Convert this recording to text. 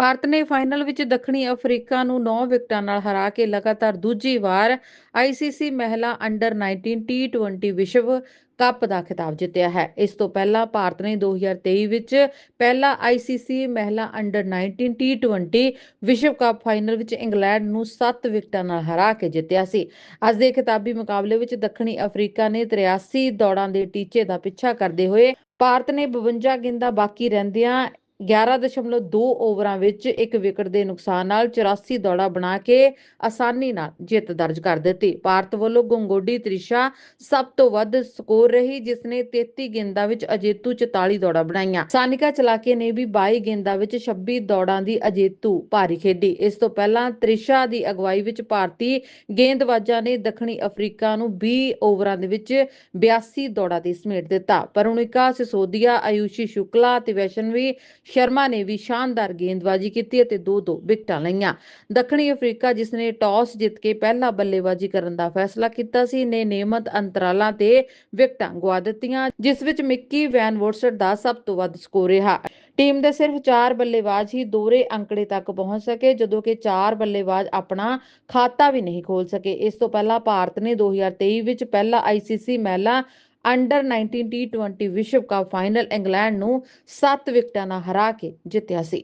ਭਾਰਤ ਨੇ ਫਾਈਨਲ ਵਿੱਚ ਦੱਖਣੀ ਅਫਰੀਕਾ ਨੂੰ 9 ਵਿਕਟਾਂ ਨਾਲ ਹਰਾ ਕੇ ਲਗਾਤਾਰ ਦੂਜੀ ਵਾਰ ਆਈਸੀਸੀ ਮਹਿਲਾ ਅੰਡਰ 19 ਟੀ20 ਵਿਸ਼ਵ ਕੱਪ ਦਾ ਖਿਤਾਬ ਜਿੱਤਿਆ ਹੈ। ਇਸ ਤੋਂ ਪਹਿਲਾਂ ਭਾਰਤ ਨੇ 2023 ਵਿੱਚ ਪਹਿਲਾ ਆਈਸੀਸੀ ਮਹਿਲਾ ਅੰਡਰ 19 ਟੀ20 ਵਿਸ਼ਵ ਕੱਪ ਫਾਈਨਲ ਵਿੱਚ ਇੰਗਲੈਂਡ ਨੂੰ 7 ਵਿਕਟਾਂ ਨਾਲ ਹਰਾ ਕੇ ਜਿੱਤਿਆ ਸੀ। ਅੱਜ ਦੇ ਖਿਤਾਬੀ ਮੁਕਾਬਲੇ ਵਿੱਚ ਦੱਖਣੀ ਅਫਰੀਕਾ ਨੇ 83 ਦੌੜਾਂ ਦੇ ਟੀਚੇ ਦਾ ਪਿੱਛਾ ਕਰਦੇ ਹੋਏ ਭਾਰਤ ਨੇ 52 ਗੇਂਦਾਂ ਬਾਕੀ ਰਹਿੰਦਿਆਂ 11.2 ਓਵਰਾਂ ਵਿੱਚ ਇੱਕ ਵਿਕਟ ਦੇ ਨੁਕਸਾਨ ਨਾਲ 84 ਦੌੜਾਂ ਬਣਾ ਕੇ ਆਸਾਨੀ ਨਾਲ ਜਿੱਤ ਦਰਜ ਕਰ ਦਿੱਤੀ। ਭਾਰਤ ਵੱਲੋਂ ਗੰਗੋਡੀ ਤ੍ਰਿਸ਼ਾ ਸਭ ਤੋਂ ਵੱਧ ਸਕੋਰ ਰਹੀ ਜਿਸ ਨੇ 33 ਗੇਂਦਾਂ ਵਿੱਚ ਅਜੇਤੂ 44 ਦੌੜਾਂ ਬਣਾਈਆਂ। ਸਾਨਿਕਾ ਚਲਾਕੇ ਨੇ ਵੀ 22 ਗੇਂਦਾਂ ਵਿੱਚ 26 ਦੌੜਾਂ ਦੀ ਅਜੇਤੂ ਭਾਰੀ ਖੇਡੀ। ਇਸ ਤੋਂ ਪਹਿਲਾਂ ਤ੍ਰਿਸ਼ਾ ਦੀ ਅਗਵਾਈ ਵਿੱਚ ਭਾਰਤੀ ਗੇਂਦਬਾਜ਼ਾਂ ਨੇ ਦੱਖਣੀ ਅਫਰੀਕਾ ਨੂੰ 20 ਓਵਰਾਂ ਦੇ ਵਿੱਚ 82 ਦੌੜਾਂ ਤੇ ਸਮੇਟ ਦਿੱਤਾ। ਪਰੁਣਿਕਾ ਸਿਸੋਦੀਆ, ਆਯੂਸ਼ੀ ਸ਼ੁਕਲਾ ਤੇ ਵੈਸ਼ਨਵੀ ਸ਼ਰਮਾ ਨੇ ਵੀ ਸ਼ਾਨਦਾਰ ਗੇਂਦਬਾਜ਼ੀ ਕੀਤੀ ਅਤੇ ਦੋ ਦੋ ਵਿਕਟਾਂ ਲਈਆਂ। ਦੱਖਣੀ ਅਫਰੀਕਾ, ਜਿਸ ਨੇ ਟਾਸ ਜਿੱਤ ਕੇ ਪਹਿਲਾਂ ਬੱਲੇਬਾਜ਼ੀ ਕਰਨ ਦਾ ਫੈਸਲਾ ਕੀਤਾ ਸੀ, ਨੇ ਨਿਯਮਤ ਅੰਤਰਾਲਾਂ ਤੇ ਵਿਕਟਾਂ ਗਵਾ ਦਿੱਤੀਆਂ, ਜਿਸ ਵਿੱਚ ਮਿੱਕੀ ਵੈਨ ਵੋਰਸਟ ਦਾ ਸਭ ਤੋਂ ਵੱਧ ਸਕੋਰ ਰਿਹਾ। ਟੀਮ ਦੇ ਸਿਰਫ 4 ਬੱਲੇਬਾਜ਼ ਹੀ ਦੋਹਰੇ ਅੰਕੜੇ ਤੱਕ ਪਹੁੰਚ ਸਕੇ, ਜਦੋਂ ਕਿ 4 ਬੱਲੇਬਾਜ਼ ਆਪਣਾ ਖਾਤਾ ਵੀ ਨਹੀਂ ਖੋਲ ਸਕੇ। ਇਸ ਤੋਂ ਪਹਿਲਾਂ ਭਾਰਤ ਨੇ 2023 ਵਿੱਚ ਪਹਿਲਾ ਆਈਸੀਸੀ ਮਹਿਲਾ ਅੰਡਰ 19 ਟੀ20 ਵਿਸ਼ਵ ਕੱਪ ਫਾਈਨਲ ਇੰਗਲੈਂਡ ਨੂੰ 7 ਵਿਕਟਾਂ ਨਾਲ ਹਰਾ ਕੇ ਜਿੱਤਿਆ ਸੀ।